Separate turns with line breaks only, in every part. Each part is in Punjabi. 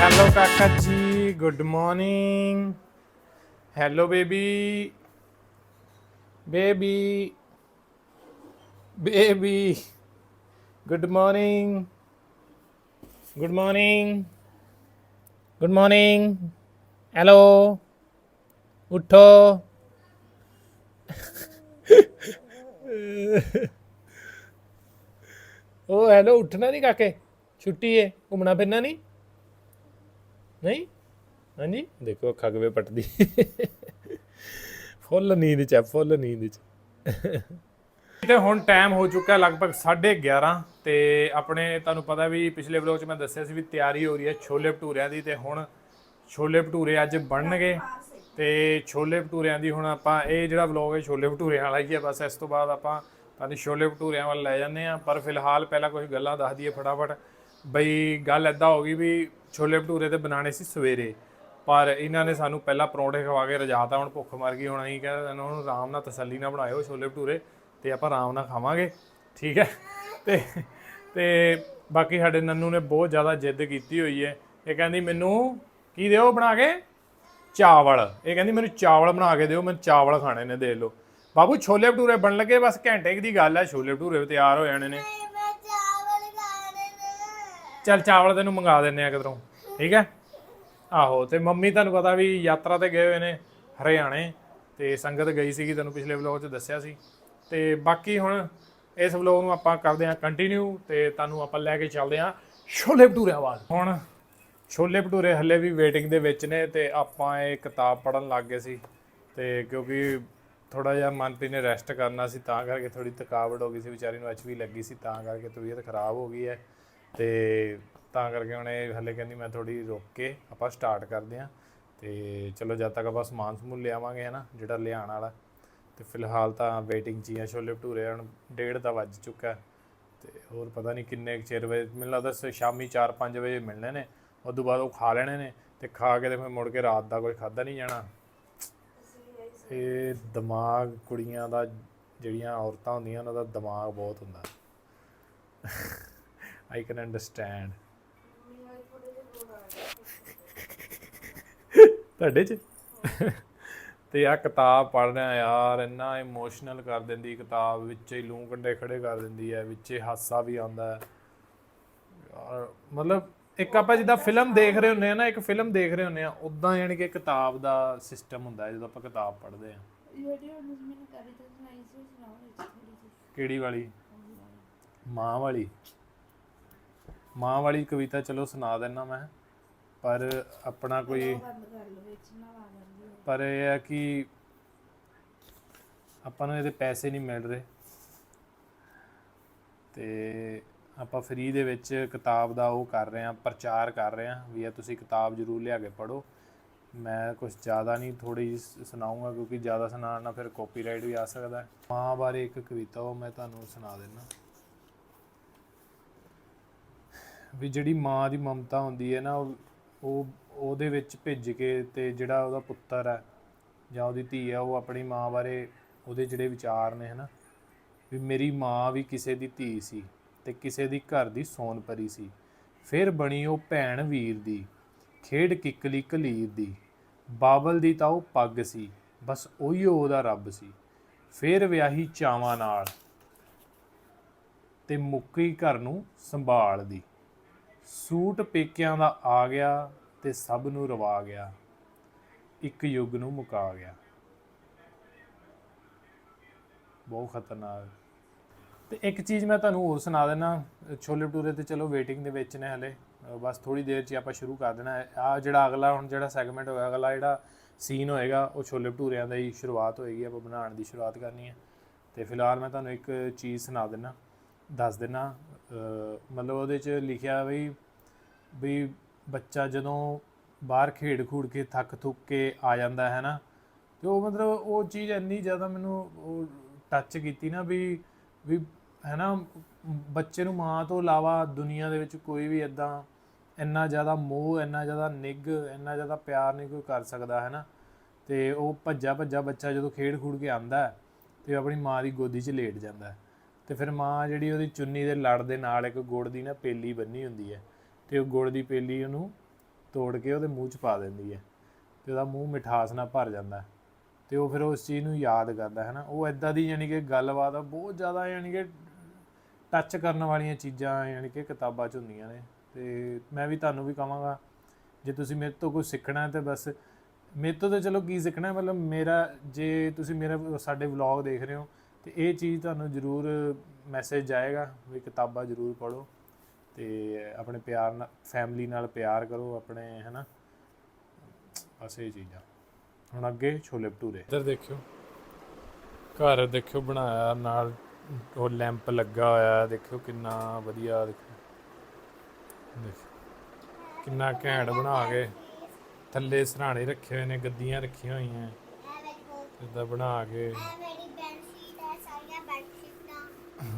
ਹੈਲੋ ਕਾਕਾ ji good morning hello baby baby baby good morning good morning good morning hello ਉਠੋ ਉਹ ਹੈਲੋ ਉੱਠਣਾ ਨਹੀਂ ਕਾਕੇ ਛੁੱਟੀ ਹੈ ਘੁੰਮਣਾ ਫਿਰਨਾ ਨਹੀਂ ਨਹੀਂ ਹਾਂਜੀ ਦੇਖੋ ਅੱਖਾਂ ਕਿਵੇਂ ਪਟਦੀ ਫੁੱਲ ਨੀਂਦ ਚ ਹੈ, ਫੁੱਲ ਨੀਂਦ ਚ ਤੇ ਹੁਣ ਟਾਈਮ ਹੋ ਚੁੱਕਾ ਹੈ ਲਗਭਗ 11:30 ਤੇ ਆਪਣੇ ਤੁਹਾਨੂੰ ਪਤਾ ਵੀ ਪਿਛਲੇ ਵਲੋਗ ਚ ਮੈਂ ਦੱਸਿਆ ਸੀ ਵੀ ਤਿਆਰੀ ਹੋ ਰਹੀ ਹੈ ਛੋਲੇ ਭਟੂਰਿਆਂ ਦੀ ਤੇ ਹੁਣ ਛੋਲੇ ਭਟੂਰੇ ਅੱਜ ਬਣਨਗੇ ਤੇ ਛੋਲੇ ਭਟੂਰਿਆਂ ਦੀ ਹੁਣ ਆਪਾਂ ਇਹ ਜਿਹੜਾ ਵਲੋਗ ਹੈ ਛੋਲੇ ਭਟੂਰਿਆਂ ਵਾਲਾ ਹੀ ਹੈ। ਬਸ ਇਸ ਤੋਂ ਬਾਅਦ ਆਪਾਂ ਤੁਹਾਨੂੰ ਛੋਲੇ ਭਟੂਰਿਆਂ ਵੱਲ ਲੈ ਜਾਂਦੇ ਆ ਪਰ ਫਿਲਹਾਲ ਪਹਿਲਾਂ ਕੁਝ ਗੱਲਾਂ ਦੱਸ ਦਈਏ ਫਟਾਫਟ। ਬਈ ਗੱਲ ਐਦਾਂ ਹੋ ਗਈ ਵੀ ਛੋਲੇ ਭਟੂਰੇ ਤੇ ਬਣਾਣੇ ਸੀ ਸਵੇਰੇ। ਪਰ ਇਹਨਾਂ ਨੇ ਸਾਨੂੰ ਪਹਿਲਾਂ ਪਰੌਂਠੇ ਖਵਾ ਕੇ ਰਜਾਤਾ, ਹੁਣ ਭੁੱਖ ਮਰ ਗਈ, ਹੁਣ ਅਸੀਂ ਕਹਿੰਦੇ ਇਹਨਾਂ ਨੂੰ ਆਰਾਮ ਨਾਲ ਤਸੱਲੀ ਨਾਲ ਬਣਾਇਓ ਛੋਲੇ ਭਟੂਰੇ ਤੇ ਆਪਾਂ ਆਰਾਮ ਨਾਲ ਖਾਵਾਂਗੇ। ਠੀਕ ਹੈ? ਤੇ ਤੇ ਬਾਕੀ ਸਾਡੇ ਨੰਨੂ ਨੇ ਬਹੁਤ ਜ਼ਿਆਦਾ ਜਿੱਦ ਕੀਤੀ ਹੋਈ ਹੈ। ਇਹ ਕਹਿੰਦੀ, ਮੈਨੂੰ ਕੀ ਦਿਓ ਬਣਾ ਕੇ? ਚਾਵਲ। ਇਹ ਕਹਿੰਦੀ ਮੈਨੂੰ ਚਾਵਲ ਬਣਾ ਕੇ ਦਿਓ ਮੈਨੂੰ ਚਾਵਲ ਖਾਣੇ ਨੇ ਦੇ ਲਓ। ਬਾਬੂ, ਛੋਲੇ ਭਟੂਰੇ ਬਣ ਲੱਗੇ, ਬਸ ਘੰਟੇ ਦੀ ਗੱਲ ਹੈ ਛੋਲੇ ਭਟੂਰੇ ਤਿਆਰ ਹੋ ਜਾਣੇ ਨੇ।
ਮੈਂ ਚਾਵਲ ਖਾਣੇ ਨੇ
ਚੱਲ ਚਾਵਲ ਤੈਨੂੰ ਮੰਗਾ ਦਿੰਨੇ ਆ ਕਿਧਰੋਂ ਠੀਕ ਹੈ? ਆਹੋ, ਤੇ ਮੰਮੀ ਤੁਹਾਨੂੰ ਪਤਾ ਵੀ ਯਾਤਰਾ ਤੇ ਗਏ ਹੋਏ ਨੇ ਹਰਿਆਣੇ, ਤੇ ਸੰਗਤ ਗਈ ਸੀਗੀ ਤੁਹਾਨੂੰ ਪਿਛਲੇ ਵਲੋਗ 'ਚ ਦੱਸਿਆ ਸੀ। ਤੇ ਬਾਕੀ ਹੁਣ ਇਸ ਵਲੋਗ ਨੂੰ ਆਪਾਂ ਕਰਦੇ ਹਾਂ ਕੰਟੀਨਿਊ ਤੇ ਤੁਹਾਨੂੰ ਆਪਾਂ ਲੈ ਕੇ ਚੱਲਦੇ ਹਾਂ ਛੋਲੇ ਭਟੂਰੇ ਵੱਲ। ਹੁਣ ਛੋਲੇ ਭਟੂਰੇ ਹੱਲੇ ਵੀ ਵੇਟਿੰਗ ਦੇ ਵਿੱਚ ਨੇ ਤੇ ਆਪਾਂ ਇਹ ਕਿਤਾਬ ਪੜਨ ਲੱਗ ਗਏ ਸੀ ਤੇ ਕਿਉਂਕਿ ਥੋੜਾ ਜਿਹਾ ਮਨਪ੍ਰੀਤ ਨੇ ਰੈਸਟ ਕਰਨਾ ਸੀ ਤਾਂ ਕਰਕੇ ਥੋੜੀ ਥਕਾਵਟ ਹੋ ਗਈ ਸੀ, ਵਿਚਾਰੀ ਨੂੰ ਵੀ ਲੱਗੀ ਸੀ ਤਾਂ ਕਰਕੇ ਤਬੀਅਤ ਖਰਾਬ ਹੋ ਗਈ ਹੈ ਤੇ ਤਾਂ ਕਰਕੇ ਹੁਣ ਇਹ ਹੱਲੇ ਕਹਿੰਦੀ ਮੈਂ ਥੋੜੀ ਰੁਕ ਕੇ ਆਪਾਂ ਸਟਾਰਟ ਕਰਦੇ ਹਾਂ ਤੇ ਚਲੋ ਜਦ ਤੱਕ ਆਪਾਂ ਸਮਾਨ ਸਮੂਨ ਲਿਆਵਾਂਗੇ ਹਨਾ, ਜਿਹੜਾ ਲਿਆਉਣ ਵਾਲਾ। ਤੇ ਫਿਲਹਾਲ ਤਾਂ ਵੇਟਿੰਗ 'ਚ ਹੀ ਆ, ਛੋਲੇ ਭਟੂਰੇ ਹੁਣ ਡੇਢ ਦਾ ਵੱਜ ਚੁੱਕਾ ਹੈ ਤੇ ਹੋਰ ਪਤਾ ਨਹੀਂ ਕਿੰਨੇ ਕੁ ਚਿਰ ਵਜੇ, ਮੈਨੂੰ ਲੱਗਦਾ ਸ਼ਾਮੀ 4-5 ਵਜੇ ਮਿਲਣੇ ਨੇ। ਉਸ ਤੋਂ ਬਾਅਦ ਉਹ ਖਾ ਲੈਣੇ ਨੇ ਤੇ ਖਾ ਕੇ ਤੇ ਫਿਰ ਮੁੜ ਕੇ ਰਾਤ ਦਾ ਕੋਈ ਖਾਦਾ ਨਹੀਂ ਜਾਣਾ। ਇਹ ਦਿਮਾਗ ਕੁੜੀਆਂ ਦਾ ਜਿਹੜੀਆਂ ਔਰਤਾਂ ਹੁੰਦੀਆਂ, ਉਹਨਾਂ ਦਾ ਦਿਮਾਗ ਬਹੁਤ ਹੁੰਦਾ। ਆਈ ਕੈਨ ਅੰਡਰਸਟੈਂਡ ਤੁਹਾਡੇ ਚ? ਤੇ ਆ ਕਿਤਾਬ ਪੜ੍ਹਨਾ ਯਾਰ, ਇੰਨਾ ਇਮੋਸ਼ਨਲ ਕਰ ਦਿੰਦੀ ਕਿਤਾਬ, ਵਿੱਚ ਹੀ ਲੂੰ ਕੰਡੇ ਖੜੇ ਕਰ ਦਿੰਦੀ ਹੈ, ਵਿੱਚ ਹਾਸਾ ਵੀ ਆਉਂਦਾ ਯਾਰ, ਮਤਲਬ ਇੱਕ ਆਪਾਂ ਜਿੱਦਾਂ ਫਿਲਮ ਦੇਖ ਰਹੇ ਹੁੰਨੇ ਆ ਨਾ, ਇੱਕ ਫਿਲਮ ਦੇਖ ਰਹੇ ਹੁੰਨੇ ਆ ਉਦਾਂ ਯਾਨੀ ਕਿ ਕਿਤਾਬ ਦਾ ਸਿਸਟਮ ਹੁੰਦਾ ਹੈ, ਜਦੋਂ ਆਪਾਂ ਕਿਤਾਬ ਪੜ੍ਹਦੇ ਆ।
ਜਿਹੜੀ ਹੁਣ ਮੈਨੂੰ ਕਵਿਤਾ ਸੁਣਾਈ ਸੀ ਸੁਣਾਓ ਵਿੱਚ ਥੋੜੀ ਜਿਹੀ
ਕਿਹੜੀ ਵਾਲੀ? ਮਾਂ ਵਾਲੀ। ਮਾਂ ਵਾਲੀ ਕਵਿਤਾ ਚਲੋ ਸੁਣਾ ਦੇਣਾ ਮੈਂ, ਪਰ ਆਪਣਾ ਕੋਈ
ਬੰਦ ਕਰ ਲਓ ਵਿੱਚ ਨਾ ਆ ਜਾਂਦੀ ਹੈ
ਪਰ ਇਹ ਆ ਕਿ ਆਪਾਂ ਨੂੰ ਇਹਦੇ ਪੈਸੇ ਨਹੀਂ ਮਿਲ ਰਹੇ। ਤੇ ਆਪਾਂ ਫ੍ਰੀ ਦੇ ਵਿੱਚ ਕਿਤਾਬ ਦਾ ਉਹ ਕਰ ਰਹੇ ਹਾਂ, ਪ੍ਰਚਾਰ ਕਰ ਰਹੇ ਹਾਂ ਵੀ ਇਹ ਤੁਸੀਂ ਕਿਤਾਬ ਜ਼ਰੂਰ ਲਿਆ ਕੇ ਪੜੋ ਮੈਂ ਕੁਝ ਜ਼ਿਆਦਾ ਨਹੀਂ ਥੋੜੀ ਸੁਣਾਉਂਗਾ ਕਿਉਂਕਿ ਜ਼ਿਆਦਾ ਸੁਣਾਉਣ ਨਾਲ ਫਿਰ ਕਾਪੀਰਾਈਟ ਵੀ ਆ ਸਕਦਾ ਮਾਂ ਬਾਰੇ ਇੱਕ ਕਵਿਤਾ ਉਹ ਮੈਂ ਤੁਹਾਨੂੰ ਸੁਣਾ ਦਿੰਦਾ। ਵੀ ਜਿਹੜੀ ਮਾਂ ਦੀ ਮਮਤਾ ਹੁੰਦੀ ਹੈ ਨਾ ਉਹ ਉਹ, ਉਹਦੇ ਵਿੱਚ ਭਿੱਜ ਕੇ ਤੇ ਜਿਹੜਾ ਉਹਦਾ ਪੁੱਤਰ ਹੈ ਜਾਂ ਉਹਦੀ ਧੀ ਹੈ, ਉਹ ਆਪਣੀ ਮਾਂ ਬਾਰੇ ਉਹਦੇ ਜਿਹੜੇ ਵਿਚਾਰ ਨੇ ਹਨਾ, ਵੀ ਮੇਰੀ ਮਾਂ ਵੀ ਕਿਸੇ ਦੀ ਧੀ ਸੀ। ਤੇ ਕਿਸੇ ਦੀ ਘਰ ਦੀ ਸੋਨ ਪਰੀ ਸੀ। ਫਿਰ ਬਣੀ ਉਹ ਭੈਣ ਵੀਰ ਦੀ, ਖੇਡ ਕਿੱਕਲੀ ਕਲੀਰ ਦੀ। ਬਾਬਲ ਦੀ ਤਾਂ ਉਹ ਪੱਗ ਸੀ, ਬਸ ਉਹੀ ਉਹਦਾ ਰੱਬ ਸੀ। ਫਿਰ ਵਿਆਹੀ ਚਾਵਾਂ ਨਾਲ ਤੇ ਮੁੱਕੀ ਘਰ ਨੂੰ ਸੰਭਾਲ ਦੀ। ਸੂਟ ਪੇਕਿਆਂ ਦਾ ਆ ਗਿਆ ਤੇ ਸਭ ਨੂੰ ਰਵਾ ਗਿਆ। ਇੱਕ ਯੁੱਗ ਨੂੰ ਮੁਕਾ ਗਿਆ। ਬਹੁਤ ਖਤਰਨਾਕ। ਤੇ ਇੱਕ ਚੀਜ਼ ਮੈਂ ਤੁਹਾਨੂੰ ਹੋਰ ਸੁਣਾ ਦੇਣਾ ਛੋਲੇ ਭਟੂਰੇ ਤੇ ਚਲੋ ਵੇਟਿੰਗ ਦੇ ਵਿੱਚ ਨੇ ਹਲੇ ਬਸ ਥੋੜੀ ਦੇਰ 'ਚ ਆਪਾਂ ਸ਼ੁਰੂ ਕਰ ਦੇਣਾ। ਆ ਜਿਹੜਾ ਅਗਲਾ, ਹੁਣ ਜਿਹੜਾ ਸੈਗਮੈਂਟ ਹੋਇਆ, ਅਗਲਾ ਜਿਹੜਾ ਸੀਨ ਹੋਏਗਾ, ਉਹ ਛੋਲੇ ਭਟੂਰਿਆਂ ਦਾ ਹੀ ਸ਼ੁਰੂਆਤ ਹੋਏਗੀ, ਆਪਾਂ ਬਣਾਉਣ ਦੀ ਸ਼ੁਰੂਆਤ ਕਰਨੀ ਹੈ। ਤੇ ਫਿਲਹਾਲ ਮੈਂ ਤੁਹਾਨੂੰ ਇੱਕ ਚੀਜ਼ ਸੁਣਾ ਦੇਣਾ ਦੱਸ ਦੇਣਾ ਮਤਲਬ ਉਹਦੇ 'ਚ ਲਿਖਿਆ ਵੀ ਵੀ ਬੱਚਾ ਜਦੋਂ ਬਾਹਰ ਖੇਡ ਖੂੜ ਕੇ ਥੱਕ ਥੁੱਕ ਕੇ ਆ ਜਾਂਦਾ ਹੈ ਨਾ, ਤੇ ਉਹ ਮਤਲਬ ਉਹ ਚੀਜ਼ ਇੰਨੀ ਜ਼ਿਆਦਾ ਮੈਨੂੰ ਉਹ ਟੱਚ ਕੀਤੀ ਨਾ ਵੀ ਵੀ ਹੈ ਨਾ ਬੱਚੇ ਨੂੰ ਮਾਂ ਤੋਂ ਇਲਾਵਾ ਦੁਨੀਆ ਦੇ ਵਿੱਚ ਕੋਈ ਵੀ ਇਦਾਂ ਇੰਨਾ ਜ਼ਿਆਦਾ ਮੋਹ ਇੰਨਾ ਜ਼ਿਆਦਾ ਨਿੱਘ ਇੰਨਾ ਜ਼ਿਆਦਾ ਪਿਆਰ ਨਹੀਂ ਕੋਈ ਕਰ ਸਕਦਾ ਹੈ ਨਾ ਤੇ ਉਹ ਭੱਜਾ ਭੱਜਾ ਬੱਚਾ ਜਦੋਂ ਖੇਡ ਖੂਡ ਕੇ ਆਂਦਾ ਹੈ, ਤੇ ਆਪਣੀ ਮਾਂ ਦੀ ਗੋਦੀ 'ਚ ਲੇਟ ਜਾਂਦਾ ਹੈ। ਤੇ ਫਿਰ ਮਾਂ ਜਿਹੜੀ ਉਹਦੀ ਚੁੰਨੀ ਦੇ ਲੜ ਦੇ ਨਾਲ ਇੱਕ ਗੁੜ ਦੀ ਨਾ ਪੇਲੀ ਬੰਨੀ ਹੁੰਦੀ ਹੈ ਤੇ ਉਹ ਗੁੜ ਦੀ ਪੇਲੀ ਉਹਨੂੰ ਤੋੜ ਕੇ ਉਹਦੇ ਮੂੰਹ 'ਚ ਪਾ ਦਿੰਦੀ ਹੈ ਤੇ ਉਹਦਾ ਮੂੰਹ ਮਿਠਾਸ ਨਾਲ ਭਰ ਜਾਂਦਾ ਹੈ। ਤੇ ਉਹ ਫਿਰ ਉਸ ਚੀਜ਼ ਨੂੰ ਯਾਦ ਕਰਦਾ ਹੈ ਨਾ ਉਹ ਐਦਾਂ ਦੀ ਯਾਨੀ ਕਿ ਗੱਲਬਾਤ ਆ ਬਹੁਤ ਜ਼ਿਆਦਾ ਯਾਨੀ ਕਿ ਟੱਚ ਕਰਨ ਵਾਲੀਆਂ ਚੀਜ਼ਾਂ, ਯਾਨੀ ਕਿ ਕਿਤਾਬਾਂ 'ਚ ਹੁੰਦੀਆਂ ਨੇ। ਤੇ ਮੈਂ ਵੀ ਤੁਹਾਨੂੰ ਵੀ ਕਹਾਂਗਾ, ਜੇ ਤੁਸੀਂ ਮੇਰੇ ਤੋਂ ਕੁਝ ਸਿੱਖਣਾ ਹੈ ਤੇ ਬਸ ਮੇਰੇ ਤੋਂ ਤਾਂ ਚਲੋ ਕੀ ਸਿੱਖਣਾ ਮਤਲਬ ਮੇਰਾ, ਜੇ ਤੁਸੀਂ ਮੇਰਾ ਸਾਡੇ ਵਲੌਗ ਦੇਖ ਰਹੇ ਹੋ, ਤੇ ਇਹ ਚੀਜ਼ ਤੁਹਾਨੂੰ ਜ਼ਰੂਰ ਮੈਸੇਜ ਜਾਏਗਾ ਵੀ ਕਿਤਾਬਾਂ ਜ਼ਰੂਰ ਪੜ੍ਹੋ ਤੇ ਆਪਣੇ ਪਿਆਰ ਨਾਲ ਫੈਮਿਲੀ ਨਾਲ ਪਿਆਰ ਕਰੋ, ਆਪਣੇ, ਹੈਨਾ। ਬਸ ਇਹ ਚੀਜ਼ਾਂ। ਹੁਣ ਅੱਗੇ ਛੋਲੇ ਭਟੂਰੇ। ਇੱਧਰ ਦੇਖਿਓ। ਘਰ ਦੇਖਿਓ ਬਣਾਇਆ ਨਾਲ ਉਹ ਲੈਂਪ ਲੱਗਾ ਹੋਇਆ ਦੇਖਿਓ ਕਿੰਨਾ ਵਧੀਆ, ਦੇਖੋ। ਦੇਖੋ। ਕਿੰਨਾ ਘੈਂਟ ਬਣਾ ਕੇ ਥੱਲੇ ਸਰਾਣੇ ਰੱਖੇ ਹੋਏ ਨੇ, ਗੱਦੀਆਂ ਰੱਖੀਆਂ ਹੋਈਆਂ।
ਇਹ
ਇਦਾਂ ਬਣਾ ਕੇ।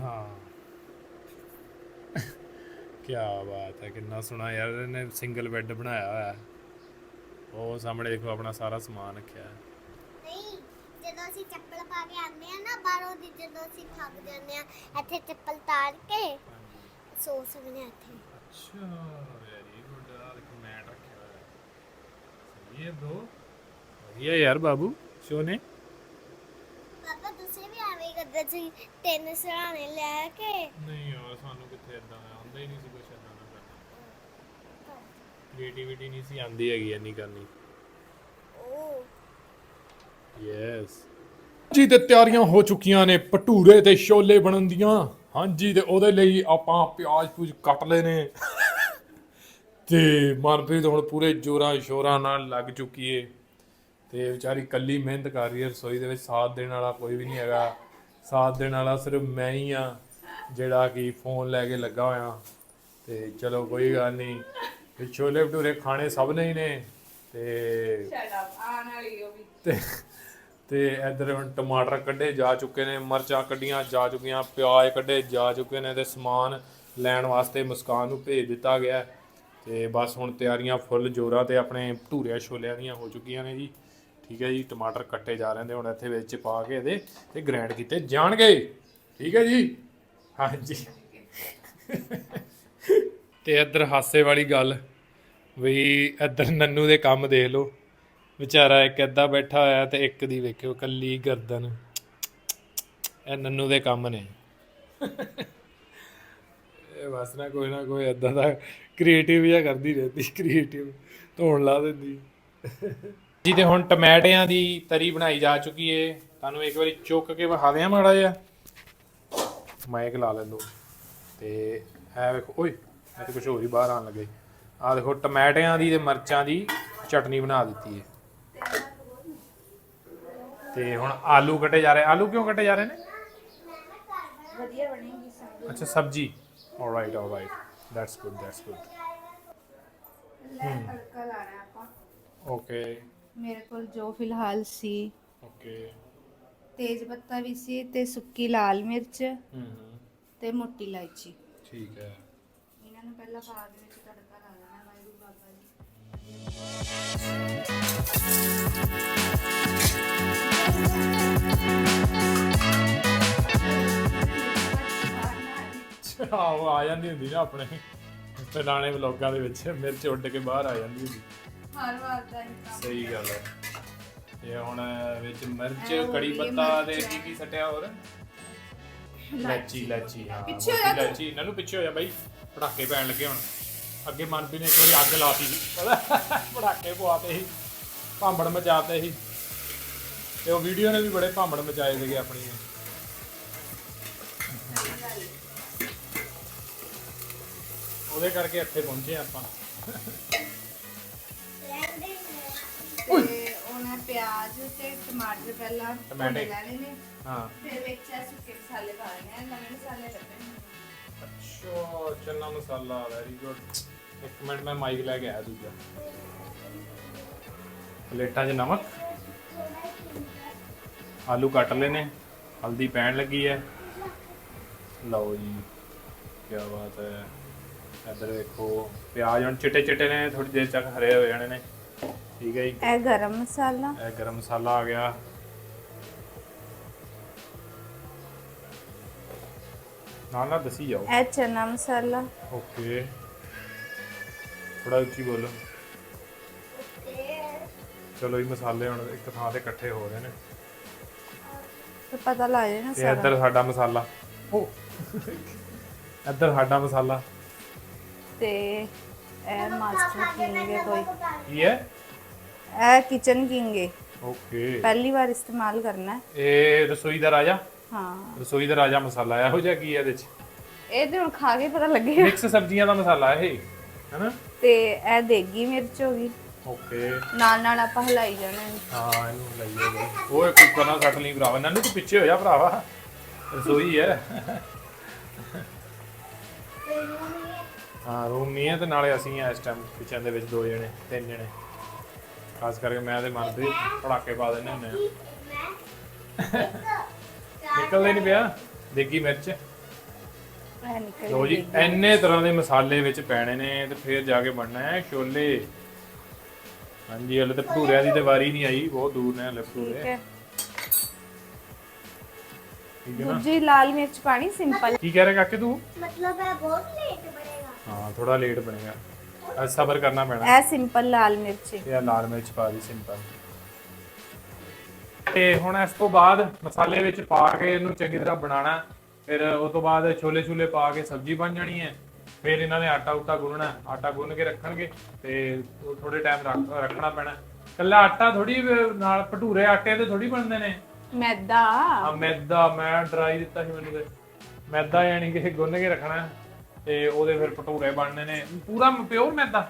ਹਾਂ।
ਕੀ ਬਾਤ ਹੈ, ਕਿੰਨਾ ਸੋਹਣਾ ਯਾਰ, ਇਹਨੇ ਸਿੰਗਲ ਬੈੱਡ ਬਣਾਇਆ ਹੋਇਆ। ਉਹ ਸਾਹਮਣੇ ਦੇਖੋ, ਆਪਣਾ ਸਾਰਾ ਸਮਾਨ ਰੱਖਿਆ। ਹੈ
ਅਸੀਂ ਚੱਪਲ ਪਾ ਕੇ ਆਉਂਦੇ ਆ ਨਾ ਬਾਹਰੋਂ ਦੀ ਜਦੋਂ ਅਸੀਂ ਥੱਕ ਜਾਂਦੇ ਆ ਇੱਥੇ ਚੱਪਲ ਤਾਰ ਕੇ ਸੋ ਸਕਦੇ ਆ ਇੱਥੇ।
ਅੱਛਾ ਵੈਰੀ ਗੁੱਡ ਆ ਦੇਖੋ ਮੈਟ ਰੱਖਿਆ ਹੋਇਆ। ਹੈ ਸਹੀ ਹੈ bro ਵਧੀਆ ਯਾਰ ਬਾਬੂ ਸੋਨੇ
ਪਾਪਾ ਤੁਸੀਂ ਵੀ ਐਵੇਂ ਹੀ ਕਰਦੇ ਸੀ ਤਿੰਨ ਸਰਾਣੇ ਲੈ ਕੇ।
ਨਹੀਂ ਯਾਰ ਸਾਨੂੰ ਕਿੱਥੇ ਇਦਾਂ ਆਉਂਦਾ ਹੀ ਨਹੀਂ ਸੀ ਕੁਛ ਇਦਾਂ ਦਾ ਕਰਨਾ ਕ੍ਰੀਏਟੀਵਿਟੀ ਨਹੀਂ ਸੀ ਆਂਦੀ ਹੈਗੀ ਇੰਨੀ ਕਰਨੀ।
ਓ।
ਯੈਸ ਜੀ ਤੇ ਤਿਆਰੀਆਂ ਹੋ ਚੁੱਕੀਆਂ ਨੇ ਭਟੂਰੇ ਤੇ ਛੋਲੇ ਬਣਨ ਦੀਆਂ। ਹਾਂਜੀ ਤੇ ਉਹਦੇ ਲਈ ਆਪਾਂ ਪਿਆਜ਼ ਪੂਜ ਕੱਟ ਲਏ ਨੇ। ਤੇ ਮਨਪ੍ਰੀਤ ਹੁਣ ਪੂਰੇ ਜੋਰਾਂ ਸ਼ੋਰਾਂ ਨਾਲ ਲੱਗ ਚੁੱਕੀ ਏ। ਤੇ ਵਿਚਾਰੀ ਕੱਲੀ ਮਿਹਨਤ ਕਰ ਰਹੀ ਹੈ ਰਸੋਈ ਦੇ ਵਿੱਚ ਸਾਥ ਦੇਣ ਵਾਲਾ ਕੋਈ ਵੀ ਨਹੀਂ ਹੈਗਾ। ਸਾਥ ਦੇਣ ਵਾਲਾ ਸਿਰਫ ਮੈਂ ਹੀ ਆ ਜਿਹੜਾ ਕਿ ਫੋਨ ਲੈ ਕੇ ਲੱਗਾ ਹੋਇਆ। ਤੇ ਚਲੋ ਕੋਈ ਗੱਲ ਨਹੀਂ ਤੇ ਛੋਲੇ ਭਟੂਰੇ ਖਾਣੇ ਸਭ ਨੇ ਹੀ ਨੇ। ਤੇ
ਸ਼ਟ ਅਪ ਆਣ ਵਾਲੀ ਉਹ ਵੀ।
ਤੇ ਤੇ ਇਧਰ ਹੁਣ ਟਮਾਟਰ ਕੱਢੇ ਜਾ ਚੁੱਕੇ ਨੇ, ਮਰਚਾਂ ਕੱਢੀਆਂ ਜਾ ਚੁੱਕੀਆਂ, ਪਿਆਜ਼ ਕੱਢੇ ਜਾ ਚੁੱਕੇ ਨੇ ਤੇ ਸਮਾਨ ਲੈਣ ਵਾਸਤੇ ਮੁਸਕਾਨ ਨੂੰ ਭੇਜ ਦਿੱਤਾ ਗਿਆ ਹੈ। ਤੇ ਬਸ ਹੁਣ ਤਿਆਰੀਆਂ ਫੁੱਲ ਜੋਰਾਂ ਤੇ ਆਪਣੇ ਭਟੂਰਿਆਂ ਛੋਲਿਆਂ ਦੀਆਂ ਹੋ ਚੁੱਕੀਆਂ ਨੇ ਜੀ। ਠੀਕ ਹੈ ਜੀ, ਟਮਾਟਰ ਕੱਟੇ ਜਾ ਰਹੇ ਨੇ ਹੁਣ ਇੱਥੇ ਵਿੱਚ ਪਾ ਕੇ ਇਹਦੇ ਤੇ ਗ੍ਰਾਈਂਡ ਕੀਤੇ ਜਾਣਗੇ। ਠੀਕ ਹੈ ਜੀ? ਹਾਂਜੀ। ਤੇ ਇੱਧਰ ਹਾਸੇ ਵਾਲੀ ਗੱਲ ਵੀ ਇੱਧਰ ਨੰਨੂ ਦੇ ਕੰਮ ਦੇਖ ਲਓ। ਵਿਚਾਰਾ ਇੱਕ ਏਦਾਂ ਬੈਠਾ ਹੋਇਆ ਤੇ ਇੱਕ ਦੀ ਵੇਖਿਓ ਕੱਲੀ ਗਰਦਨ। ਇਹ ਨੰਨੂ ਦੇ ਕੰਮ ਨੇ। ਇਹ ਬਸ ਨਾ ਕੋਈ ਨਾ ਕੋਈ ਏਦਾਂ ਦਾ ਕ੍ਰੀਏਟਿਵ ਜਿਹਾ ਕਰਦੀ ਰਹਿੰਦੀ ਕ੍ਰੀਏਟਿਵ ਧੋਣ ਲਾ ਦਿੰਦੀ। ਜੀ ਤੇ ਹੁਣ ਟਮਾਟਿਆਂ ਦੀ ਤਰੀ ਬਣਾਈ ਜਾ ਚੁੱਕੀ ਏ। ਤੁਹਾਨੂੰ ਇੱਕ ਵਾਰੀ ਚੁੱਕ ਕੇ ਵਿਖਾ ਦਿਆਂ ਮਾੜਾ ਜਿਹਾ। ਮਾਈਕ ਲਾ ਲੈਂਦੋ। ਤੇ ਇਹ ਵੇਖੋ, ਓਏ, ਇਹ ਤੇ ਕੁਝ ਹੋਰ ਹੀ ਬਾਹਰ ਆਣ ਲੱਗੇ। ਆ ਦੇਖੋ, ਟਮਾਟਿਆਂ ਦੀ ਤੇ ਮਿਰਚਾਂ ਦੀ ਚਟਨੀ ਬਣਾ ਦਿੱਤੀ ਏ। ਤੇ ਹੁਣ ਆਲੂ ਕੱਟੇ ਜਾ ਰਹੇ ਆਲੂ ਕਿਉਂ ਕੱਟੇ ਜਾ ਰਹੇ ਨੇ?
ਵਧੀਆ ਬਣੇਗੀ ਸੰਗ
ਅੱਛਾ ਸਬਜੀ। Alright alright that's good that's good
ਲੈ ਤੜਕਾ ਲਾਣਾ ਆਪਾਂ।
ਓਕੇ
ਮੇਰੇ ਕੋਲ ਜੋ ਫਿਲਹਾਲ ਸੀ।
ਓਕੇ
ਤੇਜ ਪੱਤਾ ਵੀ ਸੀ ਤੇ ਸੁੱਕੀ ਲਾਲ ਮਿਰਚ
ਹੂੰ ਹੂੰ।
ਤੇ ਮੋਟੀ ਇਲਾਇਚੀ।
ਠੀਕ ਹੈ।
ਇਹਨਾਂ ਨੂੰ ਪਹਿਲਾਂ ਬਾਅਦ ਵਿੱਚ ਤੜਕਾ ਲਾ ਲੈਣਾ ਵਾਹਿਗੁਰੂ ਬਾਬਾ ਜੀ।
ਆਹੋ ਆ ਜਾਂਦੀ ਹੁੰਦੀ ਨਾ ਆਪਣੇ। ਪੁਰਾਣੇ ਵਲੌਗਾਂ ਦੇ ਵਿੱਚ ਮਿਰਚ ਉੱਡ ਕੇ ਬਾਹਰ ਆ ਜਾਂਦੀ ਹੁੰਦੀ।
ਹਰ ਵਾਰ ਦਾ ਹੀ ਕੰਮ
ਸਹੀ ਗੱਲ ਹੈ ਤੇ ਹੁਣ ਵਿੱਚ ਮਿਰਚ ਕੜੀ ਪੱਤਾ ਤੇ। ਕੀ ਕੀ ਸਟਿਆ ਹੋਰ? ਲੈਚੀ ਲੈਚੀ ਹਾਂ
ਪਿੱਛੇ ਹੋ ਜਾ।
ਲੈਚੀ ਇਹਨਾਂ ਨੂੰ ਪਿੱਛੇ ਹੋ ਜਾ ਬਾਈ ਪੜਾਕੇ ਪੈਣ ਲੱਗੇ ਹੁਣ। ਅੱਗੇ ਮਨਪ੍ਰੀਤ ਨੇ ਇੱਕ ਵਾਰੀ ਅੱਗ ਲਾਤੀ ਸੀ। ਪਤਾ ਪੜਾਕੇ ਪਵਾਤੇ ਸੀ। ਭਾਂਬੜ ਮਚਾਤੇ ਸੀ। ਤੇ ਉਹ ਵੀਡੀਓ ਨੇ ਵੀ ਬੜੇ ਭਾਂਬੜ ਮਚਾਏ ਸੀਗੇ ਆਪਣੀ ਉਹਦੇ ਕਰਕੇ ਇੱਥੇ ਪਹੁੰਚੇ ਆਪਾਂ।
ਤੇ ਉਹਨਾਂ ਪਿਆਜ਼ ਤੇ ਟਮਾਟਰ ਪਹਿਲਾਂ। ਭੁੰਨ ਲੈਣੇ ਨੇ।
ਹਾਂ।
ਫਿਰ ਵਿੱਚ ਇਹ ਸੁੱਕੇ ਮਸਾਲੇ ਪਾ ਲੈਣੇ ਆ ਨਵੇਂ ਮਸਾਲੇ ਲੱਭਣੇ
ਅੱਛਾ ਚੰਨਾ ਮਸਾਲਾ ਵੈਰੀ ਗੁੱਡ ਇੱਕ ਮਿੰਟ ਮੈਂ ਮਾਈਕ ਲੈ ਕੇ ਆਇਆ ਦੂਜਾ। ਪਲੇਟਾਂ 'ਚ ਨਮਕ। ਆਲੂ ਕੱਟ ਲਏ ਨੇ ਹਲਦੀ ਪੈਣ ਲੱਗੀ ਹੈ। ਲਓ ਜੀ ਕੀ ਬਾਤ ਹੈ। ਇੱਧਰ ਵੇਖੋ ਪਿਆਜ਼ ਹੁਣ ਚਿੱਟੇ ਚਿੱਟੇ ਨੇ ਥੋੜੀ ਦੇਰ ਤੱਕ ਹਰੇ ਹੋ ਜਾਣੇ ਨੇ। ਠੀਕ ਹੈ ਜੀ।
ਇਹ ਗਰਮ ਮਸਾਲਾ।
ਇਹ ਗਰਮ ਮਸਾਲਾ ਆ ਗਿਆ। ਨਾਲ ਨਾਲ ਦਸੀ ਜਾਓ।
ਇਹ ਚਨਾ ਮਸਾਲਾ।
ਓਕੇ। ਥੋੜਾ ਉੱਚੀ ਬੋਲੋ। ਚਲੋ ਇਹ ਮਸਾਲੇ ਹੁਣ ਇੱਕ ਥਾਂ ਤੇ ਇਕੱਠੇ ਹੋ ਰਹੇ ਨੇ।
ਤੇ ਪਤਾ ਲੱਗ ਜਾਏ ਨਾ
ਤੇ
ਸਾਰਾ।
ਇੱਧਰ ਸਾਡਾ ਮਸਾਲਾ। ਉਹ ਇੱਧਰ ਸਾਡਾ ਮਸਾਲਾ।
ਤੇ ਇਹ ਮਾਸਟਰ ਕਿੰਗ ਹੈ ਕੋਈ।
ਕੀ ਹੈ?
ਇਹ ਕਿਚਨ ਕਿੰਗ। ਹੈ
ਓਕੇ।
ਪਹਿਲੀ ਵਾਰ ਇਸਤੇਮਾਲ ਕਰਨਾ। ਹੈ
ਇਹ ਰਸੋਈ ਦਾ ਰਾਜਾ?
ਹਾਂ।
ਰਸੋਈ ਦਾ ਰਾਜਾ ਮਸਾਲਾ ਇਹੋ ਜਿਹਾ ਕੀ ਹੈ ਇਹਦੇ ਚ?
ਇਹ ਤੇ ਹੁਣ ਖਾ ਕੇ ਪਤਾ
ਮਿਕਸ ਸਬਜ਼ੀਆਂ ਦਾ ਮਸਾਲਾ ਇਹ। ਹੈਨਾ?
ਤੇ ਇਹ ਦੇਗੀ ਮਿਰਚ ਹੋ ਗਈ।
ਓਕੇ
ਨਾਲ ਨਾਲ ਆਪਾਂ ਹਲਾਈ ਜਾਣਾ ਹੈ।
ਹਾਂ ਇਹਨੂੰ ਲਈਏ ਬਈ ਓਏ ਕੁੱਕਰ ਨਾਲ ਕੱਟ ਲਈ ਭਰਾਵਾ। ਨਾਨੂ ਤੂੰ ਪਿੱਛੇ ਹੋ ਜਾ ਭਰਾਵਾ। ਰਸੋਈ ਹੈ। ਹਾਂ ਰੂਮ ਨਹੀਂ ਹੈ ਤੇ ਨਾਲੇ ਅਸੀਂ ਆ ਇਸ ਟਾਈਮ ਕਿਚਨ ਦੇ ਵਿੱਚ ਦੋ ਜਣੇ ਤਿੰਨ ਜਣੇ। ਖਾਸ ਕਰਕੇ ਮੈਂ ਤੇ ਮਨਪ੍ਰੀਤ ਪੜਾਕੇ ਪਾ ਦਿੰਦੇ ਹੁੰਦੇ ਆ ਨਿਕਲਦੇ ਨਹੀਂ ਪਿਆ? ਦੇਗੀ ਮਿਰਚ? ਲੋ ਜੀ ਇੰਨੇ ਤਰ੍ਹਾਂ ਦੇ ਮਸਾਲੇ ਵਿੱਚ ਪੈਣੇ ਨੇ ਤੇ ਫਿਰ ਜਾ ਕੇ ਬਣਨਾ ਹੈ ਛੋਲੇ। ਹਾਂਜੀ ਹਲੇ ਤੇ ਭਟੂਰਿਆਂ ਦੀ ਤੇ ਵਾਰੀ ਨਹੀਂ ਆਈ ਬਹੁਤ ਦੂਰ ਨੇ ਹਲੇ
ਠੀਕ
ਭਟੂਰੇ
ਹੈ
ਠੀਕ ਹੈ ਨਾ
ਦੂਜੀ ਲਾਲ ਮਿਰਚ ਪਾਣੀ ਸਿੰਪਲ
ਕੀ ਕਹਿ ਰਿਹਾ ਕਾਕੇ ਤੂੰ
मतलब है बहुत लेट बनेगा
ਹਾਂ ਥੋੜਾ ਲੇਟ ਬਣੇਗਾ ਅੱਜ ਸਬਰ ਕਰਨਾ ਪੈਣਾ
ਇਹ ਸਿੰਪਲ ਲਾਲ ਮਿਰਚ ਹੈ
ਇਹ ਆ ਲਾਲ ਮਿਰਚ ਪਾ ਦੀ ਸਿੰਪਲ ਤੇ ਹੁਣ ਇਸ ਤੋਂ ਬਾਅਦ ਮਸਾਲੇ ਵਿੱਚ ਪਾ ਕੇ ਇਹਨੂੰ ਚੰਗੀ ਤਰ੍ਹਾਂ ਬਣਾਉਣਾ ਫਿਰ ਉਸ ਤੋਂ ਬਾਅਦ ਛੋਲੇ ਛੂਲੇ ਪਾ ਕੇ ਸਬਜ਼ੀ ਬਣ ਜਾਣੀ ਹੈ ਫਿਰ ਇਹਨਾਂ ਨੇ ਆਟਾ ਉਟਾ ਗੁੰਨਣਾ। ਆਟਾ ਗੁੰਨ ਕੇ ਰੱਖਣਗੇ ਤੇ ਥੋੜੇ ਟਾਈਮ ਰੱਖਣਾ ਪੈਣਾ। ਕੱਲਾ ਆਟਾ ਥੋੜੀ ਨਾਲ ਭਟੂਰੇ ਆਟੇ ਦੇ ਥੋੜੀ ਬਣਦੇ ਨੇ।
ਮੈਦਾ।
ਆ ਮੈਦਾ ਮੈਂ ਡਰਾਈ ਦਿੱਤਾ ਸੀ ਮੈਨੂੰ ਤੇ। ਮੈਦਾ ਯਾਨੀ ਕਿ ਗੁੰਨ ਕੇ ਰੱਖਣਾ ਤੇ ਉਹਦੇ ਫਿਰ ਭਟੂਰੇ ਬਣਨੇ ਨੇ। ਪੂਰਾ ਪਿਓਰ ਮੈਦਾ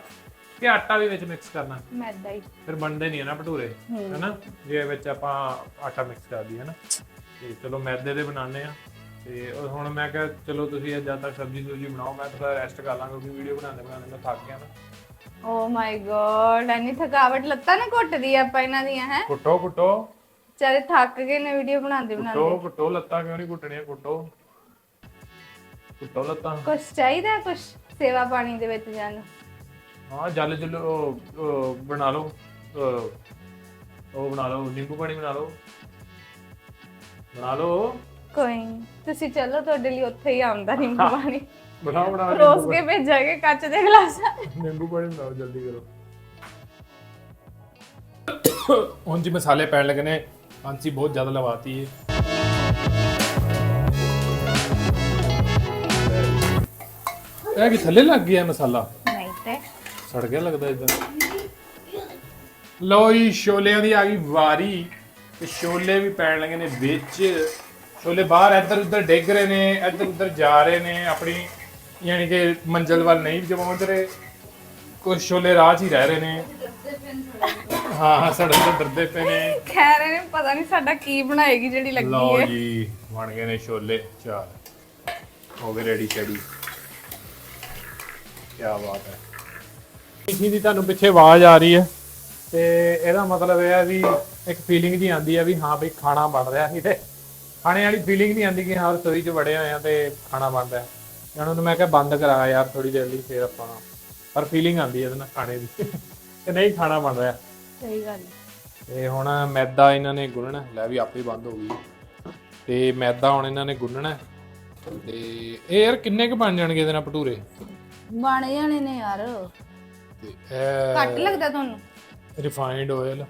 ਕਿ ਆਟਾ ਵੀ ਵਿੱਚ ਮਿਕਸ ਕਰਨਾ।
ਮੈਦਾ ਹੀ।
ਫਿਰ ਬਣਦੇ ਨਹੀਂ ਨਾ ਭਟੂਰੇ ਹੈਨਾ? ਜੇ ਵਿੱਚ ਆਪਾਂ ਆਟਾ ਮਿਕਸ ਕਰ ਦਈਏ ਨਾ ਤੇ ਚਲੋ ਮੈਦੇ ਦੇ ਬਣਾਉਂਦੇ ਆ ਤੇ ਉਹ ਹੁਣ ਮੈਂ ਕਿਹਾ ਚਲੋ ਤੁਸੀਂ ਜਦ ਤੱਕ ਸਬਜ਼ੀ ਸੁਬਜ਼ੀ ਬਣਾਓ ਮੈਂ ਥੋੜਾ ਰੈਸਟ ਕਰ ਲਾਂਗਾ ਕਿਉਂਕਿ ਵੀਡੀਓ ਬਣਾਉਂਦੇ ਬਣਾਉਂਦੇ ਮੈਂ ਥੱਕ ਗਿਆ ਨਾ।
ਓ ਮਾਈ ਗੋਡ ਐਨੀ ਥਕਾਵਟ ਲੱਤਾਂ ਨਾ ਘੁੱਟਦੀ ਆ ਆਪਾਂ ਇਹਨਾਂ ਦੀਆਂ ਹੈ?
ਕੁੱਟੋ ਕੁੱਟੋ
ਚਾਰੇ ਥੱਕ ਗਏ ਨੇ ਵੀਡੀਓ ਬਣਾਉਂਦੇ ਬਣਾਉਂਦੇ।
ਕੁੱਟੋ ਕੁੱਟੋ ਲੱਤਾਂ ਕਿਉਂ ਨਹੀਂ ਕੁੱਟਣੀਆਂ ਕੁੱਟੋ ਕੁੱਟੋ ਲੱਤਾਂ।
ਕੁਛ ਚਾਹੀਦਾ ਕੁਛ ਸੇਵਾ ਪਾਣੀ ਦੇ ਵਿੱਚ ਜਾਣ ਨੂੰ?
ਹਾਂ ਜਲ ਜਲ ਉਹ- ਉਹ ਬਣਾ ਲਓ। ਉਹ ਉਹ ਬਣਾ ਲਓ ਨਿੰਬੂ ਪਾਣੀ ਬਣਾ ਲਓ। ਬਣਾ ਲਓ।
ਕੋਈ ਨੀ। ਤੁਸੀਂ ਚਲੋ ਤੁਹਾਡੇ ਲਈ ਉੱਥੇ ਹੀ ਆਉਂਦਾ ਨਿੰਬੂ ਪਾਣੀ।
ਬਣਾਓ ਬਣਾਓ
ਰੋਜ਼ ਕੇ ਭੇਜਾਂਗੇ ਕੱਚ ਦੇ ਗਲਾਸਾਂ।
ਨਿੰਬੂ ਪਾਣੀ ਬਣਾਓ ਜਲਦੀ ਕਰੋ। ਹੁਣ ਜੀ ਮਸਾਲੇ ਪੈਣ ਲੱਗੇ ਨੇ ਹਾਂਸੀ ਬਹੁਤ ਜ਼ਿਆਦਾ ਲਵਾਤੀ ਹੈ ਇਹ ਕਿ ਥੱਲੇ ਲੱਗ ਗਿਆ ਮਸਾਲਾ?
ਨਹੀਂ ਤੇ।
ਸੜ ਗਿਆ ਲੱਗਦਾ ਇਦਾਂ। ਲਓ ਜੀ ਛੋਲਿਆਂ ਦੀ ਆ ਗਈ ਵਾਰੀ। ਤੇ ਛੋਲੇ ਵੀ ਪੈਣ ਲੱਗੇ ਨੇ ਵਿੱਚ। ਛੋਲੇ ਬਾਹਰ ਇੱਧਰ ਉੱਧਰ ਡਿੱਗ ਰਹੇ ਨੇ ਇੱਧਰ ਉੱਧਰ ਜਾ ਰਹੇ ਨੇ ਆਪਣੀ ਯਾਨੀ ਕਿ ਮੰਜ਼ਲ ਵੱਲ ਨਹੀਂ ਪਹੁੰਚ ਰਹੇ। ਕੁਝ ਛੋਲੇ ਰਾਹ 'ਚ ਹੀ ਰਹਿ ਰਹੇ ਨੇ। ਹਾਂ ਹਾਂ ਸੜਕ ਤੋਂ ਡਰਦੇ ਪਏ ਨੇ।
ਕਹਿ ਰਹੇ ਨੇ ਪਤਾ ਨਹੀਂ ਸਾਡਾ ਕੀ ਬਣਾਏਗੀ ਜਿਹੜੀ ਲੱਗੀ
ਲਓ
ਹੈ।
ਜੀ ਬਣ ਗਏ ਨੇ ਛੋਲੇ ਚਾਰ। ਹੋ ਗਏ ਰੈਡੀ ਚੜੀ ਕੀ ਬਾਤ ਹੈ। ਇਸੀ ਦੀ ਤੁਹਾਨੂੰ ਪਿੱਛੇ ਆਵਾਜ਼ ਆ ਰਹੀ ਹੈ ਤੇ ਇਹਦਾ ਮਤਲਬ ਇਹ ਹੈ ਵੀ ਇੱਕ ਫੀਲਿੰਗ ਜੀ ਆਉਂਦੀ ਹੈ ਵੀ ਹਾਂ ਬਈ ਖਾਣਾ ਬਣ ਰਿਹਾ ਸੀ ਤੇ ਖਾਣੇ ਵਾਲੀ ਫੀਲਿੰਗ ਨਹੀਂ ਆਉਂਦੀ ਕਿ ਹਾਂ ਰਸੋਈ 'ਚ ਵੜੇ ਹੋਏ ਆ ਤੇ ਖਾਣਾ ਬਣ ਰਿਹਾ ਇਹਨਾਂ ਨੂੰ ਮੈਂ ਕਿਹਾ ਬੰਦ ਕਰਾ ਯਾਰ ਥੋੜੀ ਦੇਰ ਲਈ ਫੇਰ ਆਪਾਂ ਪਰ ਫੀਲਿੰਗ ਆਉਂਦੀ ਹੈ ਇਹਦੇ ਨਾਲ ਖਾਣੇ ਦੀ। ਕਿ ਨਹੀਂ ਖਾਣਾ ਬਣ ਰਿਹਾ।
ਸਹੀ ਗੱਲ ਹੈ।
ਤੇ ਹੁਣ ਮੈਦਾ ਇਹਨਾਂ ਨੇ ਗੁੰਨਣਾ ਲੈ ਵੀ ਆਪੇ ਬੰਦ ਹੋ ਗਈ। ਤੇ ਮੈਦਾ ਹੁਣ ਇਹਨਾਂ ਨੇ ਗੁੰਨਣਾ ਤੇ ਇਹ ਯਾਰ ਕਿੰਨੇ ਕ ਬਣ ਜਾਣਗੇ ਇਹਦੇ ਨਾਲ ਭਟੂਰੇ?
ਬਣ ਜਾਣੇ ਨੇ ਯਾਰ।
ਤੇ ਇਹ
ਘੱਟ ਲੱਗਦਾ ਤੁਹਾਨੂੰ?
ਰਿਫਾਈਨਡ ਆਇਲ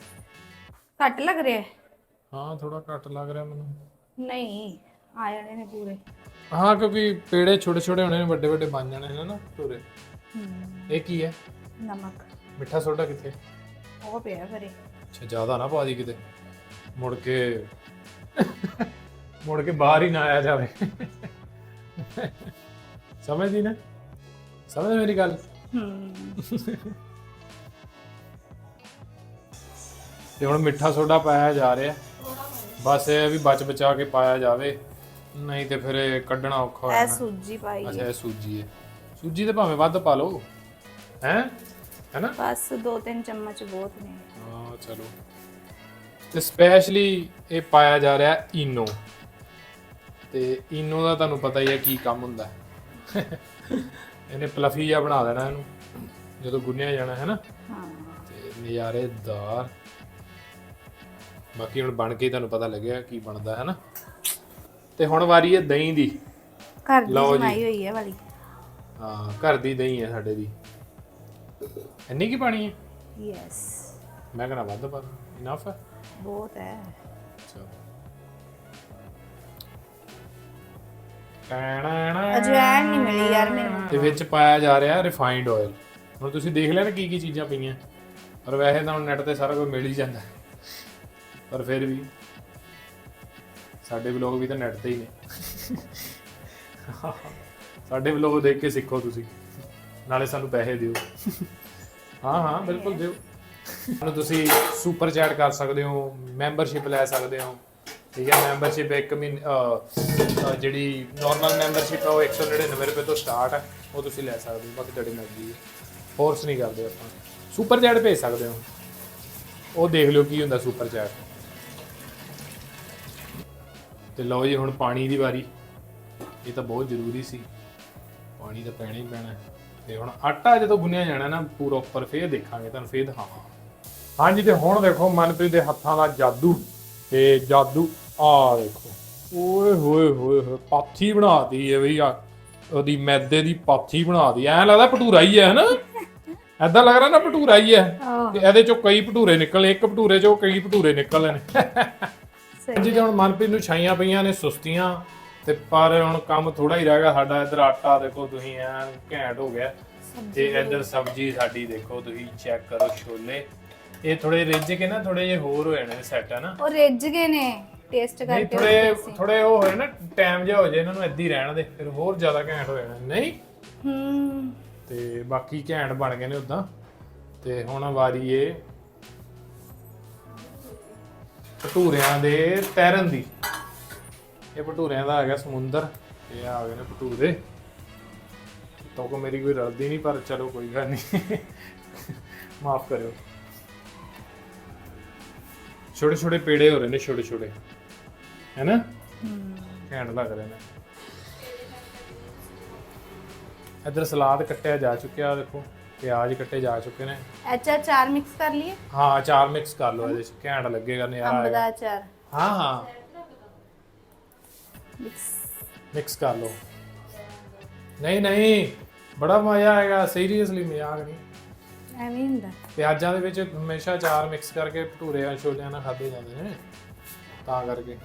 ਘੱਟ ਲੱਗ ਰਿਹਾ ਹੈ?
ਹਾਂ ਥੋੜਾ ਘੱਟ ਲੱਗ ਰਿਹਾ ਮੈਨੂੰ।
ਨਹੀਂ ਆ ਜਾਣੇ ਨੇ ਪੂਰੇ।
ਹਾਂ ਕਿਉਂਕਿ ਪੇੜੇ ਛੋਟੇ ਛੋਟੇ ਹੋਣੇ ਨੇ ਵੱਡੇ ਵੱਡੇ ਬਣ ਜਾਣੇ ਨੇ ਨਾ ਭਟੂਰੇ ਇਹ ਕੀ ਹੈ?
ਨਮਕ।
ਮਿੱਠਾ ਸੋਡਾ ਕਿੱਥੇ?
ਉਹ ਪਿਆ ਘਰੇ।
ਅੱਛਾ ਜ਼ਿਆਦਾ ਨਾ ਪਾ ਦੀ ਕਿਤੇ। ਮੁੜ ਕੇ ਮੁੜ ਕੇ ਬਾਹਰ ਹੀ ਨਾ ਆਇਆ ਜਾਵੇ। ਸਮਝਦੀ ਨਾ? ਸਮਝ ਮੇਰੀ ਗੱਲ?
ਹੂੰ।
ਤੇ ਹੁਣ ਮਿੱਠਾ ਸੋਡਾ ਪਾਇਆ ਜਾ ਰਿਹਾ। ਬਸ ਇਹ ਵੀ ਬਚ ਬਚਾ ਕੇ ਪਾਇਆ ਜਾਵੇ। ਨਹੀਂ ਤੇ ਫਿਰ ਇਹ ਕੱਢਣਾ ਔਖਾ ਹੋ ਜਾਣਾ।
ਸੂਜੀ ਪਾਈ।
ਅੱਛਾ ਇਹ ਸੂਜੀ ਹੈ। ਸੂਜੀ ਤੇ ਭਾਵੇਂ ਵੱਧ ਪਾ ਲਓ। ਹੈ? ਹੈਨਾ?
ਬਸ ਦੋ ਤਿੰਨ ਚਮਚ ਬਹੁਤ ਨੇ।
ਹਾਂ ਚਲੋ। ਤੇ ਸਪੈਸ਼ਲੀ ਇਹ ਪਾਇਆ ਜਾ ਰਿਹਾ ਇਨੋ ਤੇ ਇਨੋ ਦਾ ਤੁਹਾਨੂੰ ਪਤਾ ਹੀ ਹੈ ਕੀ ਕੰਮ ਹੁੰਦਾ। ਹੈ। ਇਹਨੇ ਪਲਫੀ ਜਿਹਾ ਬਣਾ ਦੇਣਾ ਇਹਨੂੰ। ਜਦੋਂ ਗੁੰਨਿਆ ਜਾਣਾ ਹੈ ਨਾ
ਹਾਂ।
ਤੇ ਨਜ਼ਾਰੇਦਾਰ। ਬਾਕੀ ਹੁਣ ਬਣ ਕੇ ਹੀ ਤੁਹਾਨੂੰ ਪਤਾ ਲੱਗਿਆ ਕੀ ਬਣਦਾ ਹੈ ਨਾ ਤੇ ਹੁਣ ਵਾਰੀ ਹੈ ਦਹੀਂ ਦੀ।
ਘਰ ਦੀ
ਲਓ ਜੀ।
ਜਮਾਈ ਹੋਈ ਹੈ ਵਾਲੀ।
ਹਾਂ ਘਰ ਦੀ ਦਹੀਂ ਹੈ ਸਾਡੇ ਦੀ। ਇੰਨੀ ਕੀ ਪਾਣੀ ਹੈ?
ਯੈਸ
ਮੈਂ ਕਹਿੰਦਾ ਵੱਧ ਪਾ ਇਨਫ ਹੈ?
ਬਹੁਤ ਹੈ।
ਚਲੋ। ਟੈਣਾ
ਅਜਵਾਇਣ ਨਹੀਂ ਮਿਲੀ ਯਾਰ ਮੈਨੂੰ।
ਤੇ ਵਿੱਚ ਪਾਇਆ ਜਾ ਰਿਹਾ ਰਿਫਾਈਨਡ ਆਇਲ ਹੁਣ ਤੁਸੀਂ ਦੇਖ ਲਿਆ ਨਾ ਕੀ ਕੀ ਚੀਜ਼ਾਂ ਪਈਆਂ। ਪਰ ਵੈਸੇ ਤਾਂ ਹੁਣ ਨੈਟ ਤੇ ਸਾਰਾ ਕੁਝ ਮਿਲ ਹੀ ਜਾਂਦਾ। ਪਰ ਫਿਰ ਵੀ ਸਾਡੇ ਵਲੋਗ ਵੀ ਤਾਂ ਨੈਟ ਤੇ ਹੀ ਨੇ। ਸਾਡੇ ਵਲੋਗ ਦੇਖ ਕੇ ਸਿੱਖੋ ਤੁਸੀਂ। ਨਾਲੇ ਸਾਨੂੰ ਪੈਸੇ ਦਿਓ। ਹਾਂ ਹਾਂ, ਬਿਲਕੁਲ ਦਿਓ। ਸਾਨੂੰ ਤੁਸੀਂ ਸੁਪਰ ਚੈਟ ਕਰ ਸਕਦੇ ਹੋ ਮੈਂਬਰਸ਼ਿਪ ਲੈ ਸਕਦੇ ਹੋ। ਠੀਕ ਹੈ ਮੈਂਬਰਸ਼ਿਪ ਇੱਕ ਮਹੀਨੇ ਜਿਹੜੀ ਨਾਰਮਲ ਮੈਂਬਰਸ਼ਿਪ ਹੈ, ਉਹ 199 ਰੁਪਏ ਤੋਂ ਸਟਾਰਟ ਹੈ। ਉਹ ਤੁਸੀਂ ਲੈ ਸਕਦੇ ਹੋ, ਬਾਕੀ ਤੁਹਾਡੀ ਮਰਜ਼ੀ ਹੈ। ਫੋਰਸ ਨਹੀਂ ਕਰਦੇ ਆਪਾਂ। ਸੁਪਰ ਚੈਟ ਭੇਜ ਸਕਦੇ ਹੋ। ਉਹ ਦੇਖ ਲਿਓ ਕੀ ਹੁੰਦਾ ਸੁਪਰ ਚੈਟ ਤੇ ਲਓ ਜੀ ਹੁਣ ਪਾਣੀ ਦੀ ਵਾਰੀ। ਇਹ ਤਾਂ ਬਹੁਤ ਜ਼ਰੂਰੀ ਸੀ। ਪਾਣੀ ਤਾਂ ਪੈਣਾ ਹੀ ਪੈਣਾ। ਤੇ ਹੁਣ ਆਟਾ ਜਦੋਂ ਗੁੰਨਿਆ ਜਾਣਾ ਨਾ ਪੂਰਾ ਉੱਪਰ ਫੇਰ ਦੇਖਾਂਗੇ ਤੁਹਾਨੂੰ ਫੇਰ ਦਿਖਾਵਾਂ ਹਾਂਜੀ ਤੇ ਹੁਣ ਦੇਖੋ ਮਨਪ੍ਰੀਤ ਦੇ ਹੱਥਾਂ ਦਾ ਜਾਦੂ ਤੇ ਜਾਦੂ ਆ ਦੇਖੋ। ਓਏ ਹੋਏ ਹੋਏ ਹੋਏ ਪਾਥੀ ਬਣਾਤੀ ਹੈ ਬਈ ਆ। ਉਹਦੀ ਮੈਦੇ ਦੀ ਪਾਥੀ ਬਣਾਤੀ ਐ ਲੱਗਦਾ ਭਟੂਰਾ ਹੀ ਹੈ ਹਨਾ? ਐਦਾਂ ਲੱਗ ਰਿਹਾ ਨਾ ਭਟੂਰਾ ਹੀ ਹੈ। ਤੇ ਇਹਦੇ ਚੋਂ ਕਈ ਭਟੂਰੇ ਨਿਕਲੇ ਇੱਕ ਭਟੂਰੇ ਚੋਂ ਕਈ ਭਟੂਰੇ ਨਿਕਲੇ ਨੇ।
ਸਹੀ
ਜੀ ਹੁਣ ਮਨਪ੍ਰੀਤ ਨੂੰ ਛਾਈਆਂ ਪਈਆਂ ਨੇ ਸੁਸਤੀਆਂ ਤੇ ਪਰ ਹੁਣ ਕੰਮ ਥੋੜਾ ਹੀ ਰਹਿ ਗਿਆ ਸਾਡਾ ਇੱਧਰ ਆਟਾ ਦੇਖੋ ਤੁਸੀਂ ਐ ਘੈਂਟ ਹੋ ਗਿਆ। ਤੇ ਇੱਧਰ ਸਬਜ਼ੀ ਸਾਡੀ ਦੇਖੋ ਤੁਸੀਂ ਚੈੱਕ ਕਰੋ ਛੋਲੇ। ਇਹ ਥੋੜੇ ਰਿੱਝ ਕੇ ਨਾ ਥੋੜੇ ਜਿਹੇ ਹੋਰ ਹੋ ਜਾਣੇ ਸੈੱਟ ਨਾ?
ਉਹ ਰਿੱਝ ਗਏ ਨੇ ਟੇਸਟ
ਨਹੀਂ
ਕਰਕੇ
ਥੋੜੇ
ਦੇਖੇ ਸੀ।
ਥੋੜੇ ਉਹ ਹੋਏ ਨਾ ਟਾਈਮ ਜਿਹਾ ਹੋ ਜਾਏ ਇਹਨਾਂ ਨੂੰ ਹੀ ਰਹਿਣ ਦੇ ਫਿਰ ਹੋਰ ਜ਼ਿਆਦਾ ਘੈਂਟ ਹੋ ਜਾਣਾ ਨਹੀਂ?
ਹੂੰ।
ਤੇ ਬਾਕੀ ਘੈਂਟ ਬਣ ਗਏ ਨੇ ਉਦਾਂ। ਤੇ ਹੁਣ ਵਾਰੀ ਏ ਭਟੂਰਿਆਂ ਦੇ ਤੈਰਨ ਦੀ। ਇਹ ਭਟੂਰਿਆਂ ਦਾ ਹੈਗਾ ਸਮੁੰਦਰ। ਇਹ ਆ ਗਏ ਨੇ ਭਟੂਰੇ। ਤੋਂ ਕੋ ਮੇਰੀ ਕੋਈ ਰਲਦੀ ਨਹੀਂ, ਪਰ ਚਲੋ ਕੋਈ ਗੱਲ ਨਹੀਂ। ਮਾਫ ਕਰਿਓ। ਛੋਟੇ ਛੋਟੇ ਪੇੜੇ ਹੋ ਰਹੇ ਨੇ ਛੋਟੇ ਛੋਟੇ ਹੈਨਾ ਘੈਂਟ ਲੱਗ ਰਹੇ ਨੇ। ਇਧਰ ਸਲਾਦ ਕੱਟਿਆ ਜਾ ਚੁੱਕਿਆ, ਦੇਖੋ। ਪਿਆਜ਼ ਕੱਟੇ ਜਾ ਚੁੱਕੇ ਨੇ।
ਅੱਛਾ ਚਾਰ ਮਿਕਸ ਕਰ ਲਈਏ?
ਹਾਂ ਅਚਾਰ ਮਿਕਸ ਕਰ ਲਓ ਇਹਦੇ ਚ ਘੈਂਟ ਲੱਗੇਗਾ ਨਜ਼ਾਰਾ
ਅੰਬ
ਆਏਗਾ
ਦਾ ਅਚਾਰ।
ਹਾਂ ਹਾਂ।
ਮਿਕਸ
ਮਿਕਸ ਕਰ ਲਓ। ਨਹੀਂ ਨਹੀਂ ਬੜਾ ਮਜ਼ਾ ਆਏਗਾ ਸੀਰੀਅਸਲੀ ਮਜ਼ਾਕ ਨਹੀਂ।
ਐਵੇਂ ਹੀ ਹੁੰਦਾ।
ਪਿਆਜ਼ਾਂ ਦੇ ਵਿੱਚ ਹਮੇਸ਼ਾ ਅਚਾਰ ਮਿਕਸ ਕਰਕੇ ਭਟੂਰਿਆਂ ਛੋਲਿਆਂ ਨਾਲ ਖਾਦੇ ਜਾਂਦੇ ਨੇ ਤਾਂ ਕਰਕੇ।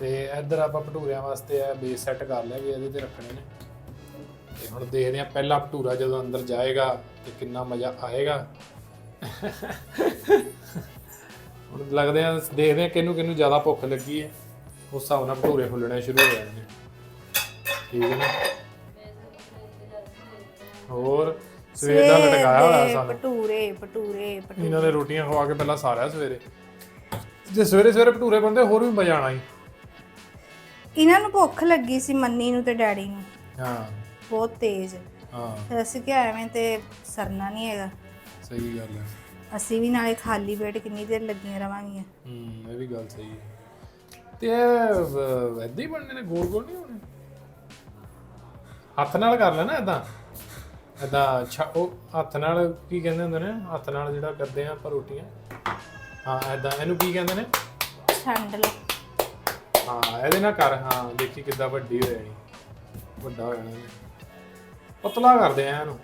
ਤੇ ਇੱਧਰ ਆਪਾਂ ਭਟੂਰਿਆਂ ਵਾਸਤੇ ਇਹ ਬੇਸ ਸੈੱਟ ਕਰ ਲਿਆ ਵੀ ਇਹਦੇ ਤੇ ਰੱਖਣੇ ਨੇ। ਤੇ ਹੁਣ ਦੇਖਦੇ ਹਾਂ ਪਹਿਲਾ ਭਟੂਰਾ ਜਦੋਂ ਅੰਦਰ ਜਾਏਗਾ ਤੇ ਕਿੰਨਾ ਮਜ਼ਾ ਆਏਗਾ। ਹੁਣ ਲੱਗਦੇ ਆ ਦੇਖਦੇ ਆ ਕਿਹਨੂੰ ਕਿਹਨੂੰ ਜ਼ਿਆਦਾ ਭੁੱਖ ਲੱਗੀ ਹੈ। ਉਸ ਹਿਸਾਬ ਨਾਲ ਭਟੂਰੇ ਫੁੱਲਣੇ ਸ਼ੁਰੂ ਹੋ ਜਾਣਗੇ। ਠੀਕ ਹੈ ਨਾ? ਹੋਰ? ਸਵੇਰ ਦਾ ਲਟਕਾਇਆ ਹੋਇਆ ਸਾਨੂੰ।
ਭਟੂਰੇ ਭਟੂਰੇ ਭਟੂਰੇ।
ਇਹਨਾਂ ਨੇ ਰੋਟੀਆਂ ਖਵਾ ਕੇ ਪਹਿਲਾਂ ਸਾਰਿਆ ਸਵੇਰੇ। ਜੇ ਸਵੇਰੇ ਸਵੇਰੇ ਭਟੂਰੇ ਬਣਦੇ ਹੋਰ ਵੀ ਮਜ਼ਾ ਆਣਾ ਸੀ
ਇਹਨਾਂ ਨੂੰ ਭੁੱਖ ਲੱਗੀ ਸੀ ਮੰਨੀ ਨੂੰ ਤੇ ਡੈਡੀ ਨੂੰ।
ਹਾਂ।
ਬਹੁਤ ਤੇਜ਼।
ਹਾਂ।
ਤੇ ਅਸੀਂ ਕਿਹਾ ਐਵੇਂ ਤੇ ਸਰਨਾ ਨਹੀਂ ਹੈਗਾ।
ਸਹੀ ਗੱਲ ਹੈ।
ਅਸੀਂ ਵੀ ਨਾਲੇ ਖਾਲੀ ਪੇਟ ਕਿੰਨੀ ਦੇਰ ਲੱਗੀਆਂ ਰਵਾਂਗੀਆਂ।
ਹੂੰ ਇਹ ਵੀ ਗੱਲ ਸਹੀ ਹੈ। ਤੇ ਇਹ ਐਦਾਂ ਹੀ ਬਣਨੇ ਨੇ ਗੋਲ ਗੋਲ ਨਹੀਂ ਹੋਣੇ? ਹੱਥ ਨਾਲ ਕਰ ਲੈਣਾ ਇਦਾਂ ਇਦਾਂ ਉਹ ਹੱਥ ਨਾਲ ਕੀ ਕਹਿੰਦੇ ਹੁੰਦੇ ਨੇ? ਹੱਥ ਨਾਲ ਜਿਹੜਾ ਕਰਦੇ ਆ ਆਪਾਂ ਰੋਟੀਆਂ। ਹਾਂ ਇਦਾਂ ਇਹਨੂੰ ਕੀ ਕਹਿੰਦੇ ਨੇ?
ਛੰਡ ਲਓ
ਹਾਂ ਇਹਦੇ ਨਾਲ ਕਰ। ਹਾਂ ਦੇਖੀ ਕਿੱਦਾਂ ਵੱਡੀ ਹੋ ਜਾਣੀ ਵੱਡਾ ਹੋ ਜਾਣਾ ਇਹਨੇ। ਪਤਲਾ ਕਰਦੇ ਆ ਇਹਨੂੰ।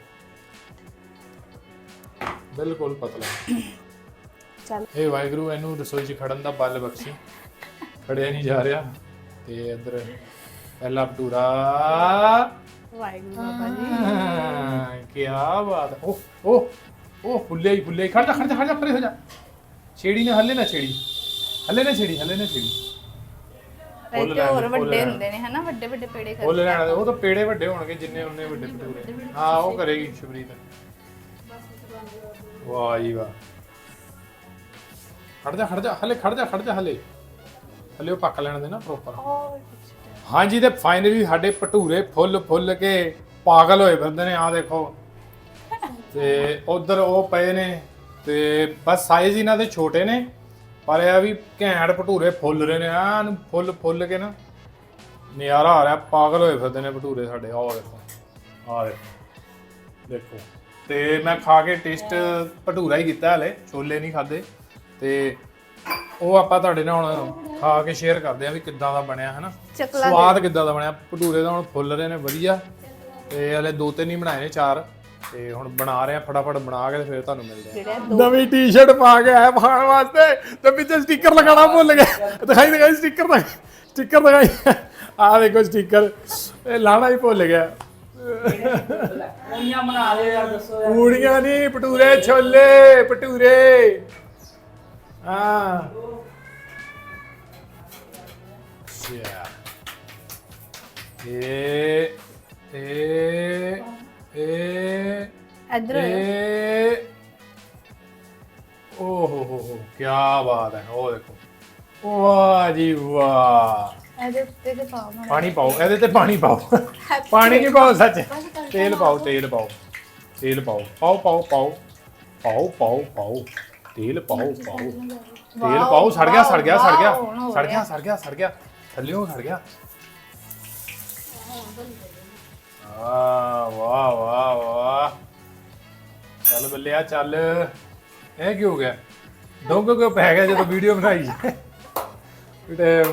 ਬਿਲਕੁਲ ਪਤਲਾ।
ਚੱਲ।
ਇਹ ਵਾਹਿਗੁਰੂ ਇਹਨੂੰ ਰਸੋਈ 'ਚ ਖੜਨ ਦਾ ਬਲ ਬਖਸ਼ੀ। ਖੜਿਆ ਨਹੀਂ ਜਾ ਰਿਹਾ। ਤੇ ਇੱਧਰ ਪਹਿਲਾ ਭਟੂਰਾ
ਵਾਹਿਗੁਰੂ ਬਾਬਾ ਜੀ।
ਕੀ ਬਾਤ। ਓਹ ਓਹ ਉਹ ਫੁੱਲੇ ਹੀ ਫੁੱਲੇ। ਹੀ ਖੜ ਜਾ ਖੜ ਜਾ ਖੜ ਜਾ ਪਰੇ ਹੋ ਜਾ। ਛੇੜੀ ਨਾ ਹੱਲੇ ਨਾ ਛੇੜੀ। ਹੱਲੇ ਨਾ ਛੇੜੀ ਹੱਲੇ ਨਾ ਛੇੜੀ।
ਇਹ ਤੇ ਹੋਰ ਵੱਡੇ ਹੁੰਦੇ ਨੇ ਹਨਾ? ਵੱਡੇ ਵੱਡੇ ਪੇੜੇ ਕਰ
ਫੁੱਲ ਲੈਣਾ ਉਹ ਤਾਂ ਪੇੜੇ ਵੱਡੇ ਹੋਣਗੇ ਜਿੰਨੇ ਉਹਨੇ ਵੱਡੇ ਭਟੂਰੇ ਹਾਂ ਉਹ ਕਰੇਗੀ ਸ਼ਬਰੀਤ ਵਾਹ ਜੀ ਵਾਹ। ਖੜ ਜਾ ਖੜ ਜਾ ਹਲੇ ਖੜ ਜਾ ਖੜ ਜਾ ਹਲੇ। ਹਲੇ ਉਹ ਪੱਕ ਲੈਣ ਦੇ ਨਾ ਪ੍ਰੋਪਰ
ਔਰ
ਹਾਂਜੀ ਤੇ ਫਾਈਨਲੀ ਸਾਡੇ ਭਟੂਰੇ ਫੁੱਲ ਫੁੱਲ ਕੇ ਪਾਗਲ ਹੋਏ ਫਿਰਦੇ ਨੇ ਆ ਦੇਖੋ। ਤੇ ਉਧਰ ਉਹ ਪਏ ਨੇ ਤੇ ਬਸ ਸਾਈਜ਼ ਇਹਨਾਂ ਦੇ ਛੋਟੇ ਨੇ। ਪਰ ਇਹ ਆ ਵੀ ਘੈਂਟ ਭਟੂਰੇ ਫੁੱਲ ਰਹੇ ਨੇ ਐਨ ਫੁੱਲ ਫੁੱਲ ਕੇ ਨਾ ਨਜ਼ਾਰਾ ਆ ਰਿਹਾ ਪਾਗਲ ਹੋਏ ਫਿਰਦੇ ਨੇ ਭਟੂਰੇ ਸਾਡੇ ਆਹ ਦੇਖੋ ਆਹ ਦੇਖੋ ਦੇਖੋ। ਤੇ ਮੈਂ ਖਾ ਕੇ ਟੇਸਟ ਭਟੂਰਾ ਹੀ ਕੀਤਾ ਹਲੇ ਛੋਲੇ ਨਹੀਂ ਖਾਦੇ ਤੇ ਉਹ ਆਪਾਂ ਤੁਹਾਡੇ ਨਾਲ ਹੁਣ ਖਾ ਕੇ ਸ਼ੇਅਰ ਕਰਦੇ ਆ ਵੀ ਕਿੱਦਾਂ ਦਾ ਬਣਿਆ ਹਨਾ?
ਚਕਲਾ
ਸਵਾਦ ਕਿੱਦਾਂ ਦਾ ਬਣਿਆ ਭਟੂਰੇ ਦਾ ਹੁਣ ਫੁੱਲ ਰਹੇ ਨੇ ਵਧੀਆ। ਤੇ ਹਲੇ ਦੋ ਤਿੰਨ ਹੀ ਬਣਾਏ ਨੇ ਚਾਰ। ਤੇ ਹੁਣ ਬਣਾ ਰਹੇ ਆ ਫਟਾਫਟ ਬਣਾ ਕੇ ਤੇ ਫਿਰ ਤੁਹਾਨੂੰ ਮਿਲਦੇ ਆ
ਜਿਹੜੇ
ਨਵੀਂ ਟੀ-ਸ਼ਰਟ ਪਾ ਕੇ ਆਇਆ ਪਾਉਣ ਵਾਸਤੇ ਤੇ ਵਿੱਚ ਸਟicker ਲਗਾਉਣਾ ਭੁੱਲ ਗਿਆ ਦਿਖਾਈ ਦਿਖਾਈ ਸਟicker ਦਾ ਸਟicker ਦਿਖਾਈ। ਆਹ ਦੇਖੋ ਸਟicker ਇਹ ਲਾਣਾ ਹੀ ਭੁੱਲ ਗਿਆ।
ਪੂਰੀਆਂ ਬਣਾ ਲਿਓ ਯਾਰ ਦੱਸੋ ਯਾਰ।
ਪੂੜੀਆਂ ਨਹੀਂ ਭਟੂਰੇ ਛੋਲੇ ਭਟੂਰੇ। ਹਾਂ। ਅੱਛਾ। ਇਹ ਇਹ
ਇੱਧਰ
ਇਹ ਓ ਹੋ ਹੋ ਹੋ ਕੀ ਬਾਤ ਹੈ ਉਹ ਦੇਖੋ। ਵਾਹ ਜੀ ਵਾਹ।
ਇਹਦੇ ਉੱਤੇ ਤੇ ਪਾਓ ਮਾੜਾ
ਪਾਣੀ ਪਾਓ ਇਹਦੇ ਤੇ ਪਾਣੀ ਪਾਓ। ਪਾਣੀ ਨਹੀਂ ਪਾਓ ਸੱਚ? ਤੇਲ ਪਾਓ ਤੇਲ ਪਾਓ ਤੇਲ ਪਾਓ। ਪਾਓ ਪਾਓ ਪਾਓ ਪਾਓ ਪਾਓ ਪਾਓ। ਤੇਲ ਪਾਓ ਪਾਓ। ਤੇਲ ਪਾਓ ਸੜ ਗਿਆ ਸੜ ਗਿਆ ਸੜ ਗਿਆ। ਸੜ। ਗਿਆ ਸੜ ਗਿਆ ਸੜ ਗਿਆ। ਥੱਲਿਓ ਸੜ ਗਿਆ। ਆ ਵਾਹ ਵਾਹ ਵਾਹ। ਚੱਲ ਬੱਲਿਆ ਚੱਲ। ਇਹ ਕੀ ਹੋ ਗਿਆ? ਡੋਂਗੋ ਕਿਉਂ ਪੈ ਗਿਆ ਜਦੋਂ ਵੀਡੀਓ ਬਣਾਈ? ਤੇ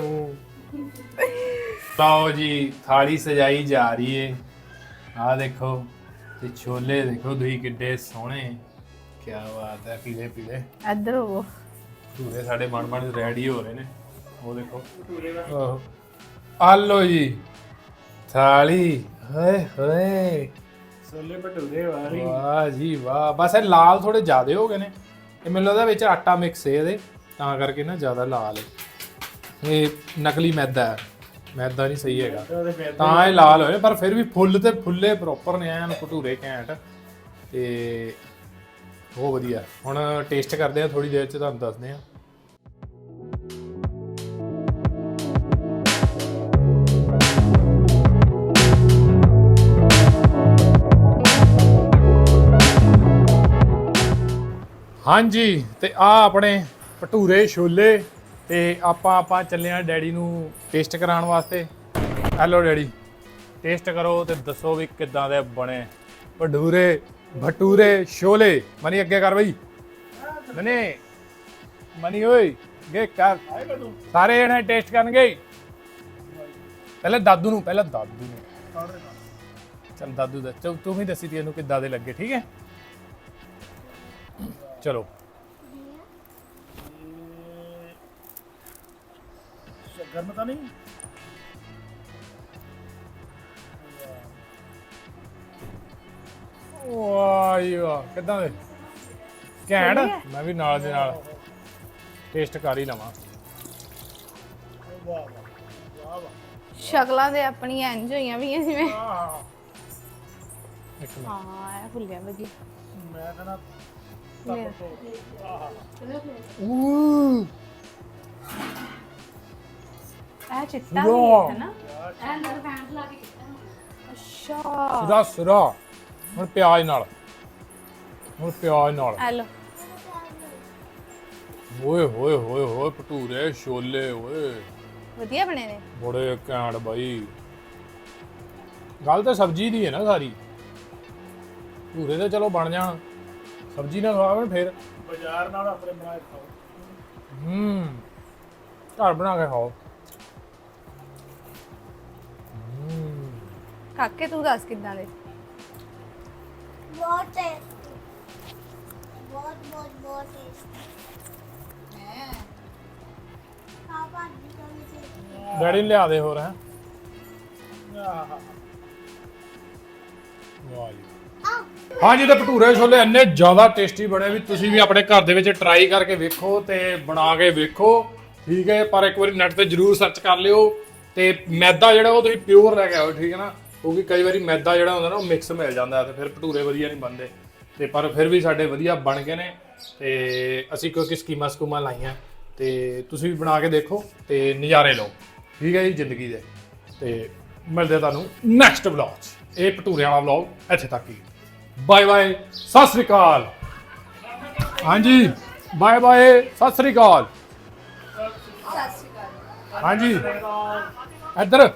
ਲਓ ਜੀ ਥਾਲੀ ਸਜਾਈ ਜਾ ਰਹੀ ਏ। ਆ ਦੇਖੋ ਤੇ ਛੋਲੇ ਦੇਖੋ ਤੁਸੀਂ ਕਿੱਡੇ ਸੋਹਣੇ। ਕੀ ਬਾਤ ਹੈ ਪੀਲੇ ਪੀਲੇ।
ਇੱਧਰ ਹੋਵੋ
ਭਟੂਰੇ ਸਾਡੇ ਬਣ ਬਣ ਰੈਡੀ ਹੋ ਰਹੇ ਨੇ। ਉਹ ਦੇਖੋ। ਆਹੋ। ਆ ਲਓ ਜੀ ਥਾਲੀ। ਹਾਏ ਹਾਏ।
ਛੋਲੇ ਭਟੂਰੇ ਵਾਲੀ।
ਵਾਹ ਜੀ ਵਾਹ। ਬਸ ਇਹ ਲਾਲ ਥੋੜੇ ਜ਼ਿਆਦੇ ਹੋ ਗਏ ਨੇ। ਇਹ ਮੈਨੂੰ ਲੱਗਦਾ ਵਿੱਚ ਆਟਾ ਮਿਕਸ ਹੈ ਇਹਦੇ ਤਾਂ ਕਰਕੇ ਨਾ ਜ਼ਿਆਦਾ ਲਾਲ ਹੈ। ਇਹ ਨਕਲੀ ਮੈਦਾ ਹੈ। ਮੈਦਾ ਨਹੀਂ ਸਹੀ ਹੈਗਾ। ਤਾਂ ਇਹ ਲਾਲ ਹੋਏ ਪਰ ਫਿਰ ਵੀ ਫੁੱਲ ਤੇ ਫੁੱਲੇ ਪ੍ਰੋਪਰ ਨੇ ਐਨ ਭਟੂਰੇ ਘੈਂਟ। ਤੇ ਬਹੁਤ ਵਧੀਆ। ਹੁਣ ਟੇਸਟ ਕਰਦੇ ਆ ਥੋੜੀ ਦੇਰ ਚ ਤੁਹਾਨੂੰ ਦੱਸਦੇ ਆ ਹਾਂਜੀ, ਤੇ ਆ ਆਪਣੇ ਭਟੂਰੇ ਛੋਲੇ ਤੇ ਆਪਾਂ ਆਪਾਂ ਚੱਲੇ ਆ ਡੈਡੀ ਨੂੰ ਟੇਸਟ ਕਰਾਉਣ ਵਾਸਤੇ। ਹੈਲੋ ਡੈਡੀ, ਟੇਸਟ ਕਰੋ ਤੇ ਦੱਸੋ ਵੀ ਕਿੱਦਾਂ ਦੇ ਬਣੇ। ਭਟੂਰੇ ਭਟੂਰੇ ਛੋਲੇ। ਮਨੀ, ਅੱਗੇ ਕਰ ਬਈ। ਮਨੀ ਮਨੀ ਓਏ ਗੇ ਕਰ। ਸਾਰੇ ਜਣੇ ਟੇਸਟ ਕਰਨਗੇ। ਪਹਿਲਾਂ ਦਾਦੂ ਨੂੰ, ਪਹਿਲਾਂ ਦਾਦੂ ਨੂੰ। ਚਲ ਦਾਦੂ ਦਾ ਚਲ ਤੂੰ ਵੀ ਦੱਸੀ ਤੀ ਇਹਨੂੰ ਕਿੱਦਾਂ ਦੇ ਲੱਗੇ, ਠੀਕ ਹੈ? ਚਲੋ।
ਗਰਮ ਤਾਂ ਨਹੀਂ?
ਵਾਹ ਜੀ ਵਾਹ ਕਿੱਦਾਂ ਦੇ? ਘੈਂਟ ਮੈਂ ਵੀ ਨਾਲ ਦੇ ਨਾਲ ਟੇਸਟ ਕਰ ਹੀ ਲਵਾਂ।
ਵਾਹ ਵਾਹ ਵਾਹ ਵਾਹ
ਸ਼ਕਲਾਂ ਦੇ ਆਪਣੀਆਂ ਇੰਜ ਹੋਈਆਂ ਵੀ ਜਿਵੇਂ
ਇੱਕ ਮਿੰਟ।
ਹਾਂ ਇਹ ਫੁੱਲਿਆ ਵਧੀਆ।
ਮੈਂ ਕਹਿੰਦਾ
ਲੈ।
ਊ
ਇਹ ਚਿੱਟਾ ਵੀ
ਵਾਹ।
ਹੈ ਨਾ ਇਹ ਅੰਦਰ ਫੈਂਟ ਲਾ ਕੇ ਕੀਤਾ ਅੱਛਾ
ਸੁਰਾ ਸੁਰਾ ਹੁਣ ਪਿਆਜ਼ ਨਾਲ ਹੁਣ ਪਿਆਜ਼ ਨਾਲ
ਐ ਲੋ
ਓਏ ਹੋਏ ਹੋਏ ਹੋਏ ਭਟੂਰੇ ਛੋਲੇ ਓਏ
ਵਧੀਆ ਬਣੇ ਨੇ
ਬੜੇ ਘੈਂਟ ਬਾਈ ਗੱਲ ਤਾਂ ਸਬਜ਼ੀ ਦੀ ਹੈ ਨਾ ਸਾਰੀ ਭਟੂਰੇ ਤਾਂ ਚਲੋ ਬਣ ਜਾਣ ਸਬਜ਼ੀ ਨਾਲ ਖਵਾਵਣ ਫਿਰ।
ਬਾਜ਼ਾਰ ਨਾਲ ਆਪਣੇ ਬਣਾਏ ਖਾਓ।
ਹੂੰ ਘਰ ਬਣਾ ਕੇ ਖਾਓ। ਹੂੰ।
ਕਾਕੇ ਤੂੰ ਦੱਸ ਕਿੱਦਾਂ ਦੇ?
ਬਹੁਤ ਟੇਸਟੀ ਬਹੁਤ ਬਹੁਤ ਬਹੁਤ ਟੇਸਟੀ ਖਾ ਭਾਜੀ ਤੋਂ
ਡੈਡੀ ਨੂੰ ਲਿਆ ਦੇ ਹੋਰ ਹੈ।
ਆਹ।
ਵਾਹ ਜੀ ਹਾਂਜੀ ਤੇ ਭਟੂਰੇ ਛੋਲੇ ਇੰਨੇ ਜ਼ਿਆਦਾ ਟੇਸਟੀ ਬਣੇ ਵੀ ਤੁਸੀਂ ਵੀ ਆਪਣੇ ਘਰ ਦੇ ਵਿੱਚ ਟਰਾਈ ਕਰਕੇ ਵੇਖੋ ਤੇ ਬਣਾ ਕੇ ਵੇਖੋ, ਠੀਕ ਹੈ? ਪਰ ਇੱਕ ਵਾਰੀ ਨੈਟ ਤੇ ਜਰੂਰ ਸਰਚ ਕਰ ਲਿਓ ਤੇ ਮੈਦਾ ਜਿਹੜਾ ਉਹ ਤੁਸੀਂ ਪਿਓਰ ਲੈ ਕੇ ਆਓ, ਠੀਕ ਹੈ ਨਾ? ਕਿਉਂਕਿ ਕਈ ਵਾਰੀ ਮੈਦਾ ਜਿਹੜਾ ਹੁੰਦਾ ਨਾ, ਉਹ ਮਿਕਸ ਮਿਲ ਜਾਂਦਾ ਹੈ ਤੇ ਫਿਰ ਭਟੂਰੇ ਵਧੀਆ ਨਹੀਂ ਬਣਦੇ। ਤੇ ਪਰ ਫਿਰ ਵੀ ਸਾਡੇ ਵਧੀਆ ਬਣ ਗਏ ਨੇ ਤੇ ਅਸੀਂ ਕਿਉਂਕਿ ਸਕੀਮਾਂ ਸਕੂਮਾਂ ਲਾਈਆਂ। ਤੇ ਤੁਸੀਂ ਵੀ ਬਣਾ ਕੇ ਦੇਖੋ ਤੇ ਨਜ਼ਾਰੇ ਲਓ, ਠੀਕ ਹੈ ਜੀ, ਜ਼ਿੰਦਗੀ ਦੇ। ਤੇ ਮਿਲਦੇ ਤੁਹਾਨੂੰ ਨੈਕਸਟ ਵਲੌਗ 'ਚ। ਇਹ ਭਟੂਰੇ ਵਾਲਾ ਵਲੌਗ ਇੱਥੇ ਤੱਕ ਹੀ। ਬਾਏ ਬਾਏ, ਸਤਿ ਸ੍ਰੀ ਅਕਾਲ। ਹਾਂਜੀ, ਬਾਏ ਬਾਏ, ਸਤਿ ਸ੍ਰੀ ਅਕਾਲ। ਹਾਂਜੀ, ਇੱਧਰ।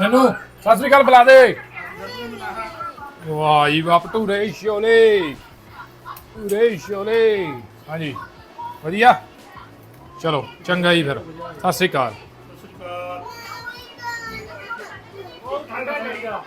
ਮੈਨੂੰ ਸਤਿ ਸ੍ਰੀ ਅਕਾਲ ਬੁਲਾ ਦੇ। ਵਾਹ ਜੀ ਵਾਹ ਭਟੂਰੇ ਛੋਲੇ। ਭਟੂਰੇ ਛੋਲੇ। ਹਾਂਜੀ, ਵਧੀਆ। ਚਲੋ, ਚੰਗਾ ਜੀ ਫਿਰ। ਸਤਿ ਸ਼੍ਰੀ ਅਕਾਲ।
ਉਹ ਠੰਡਾ ਚਾਹੀਦਾ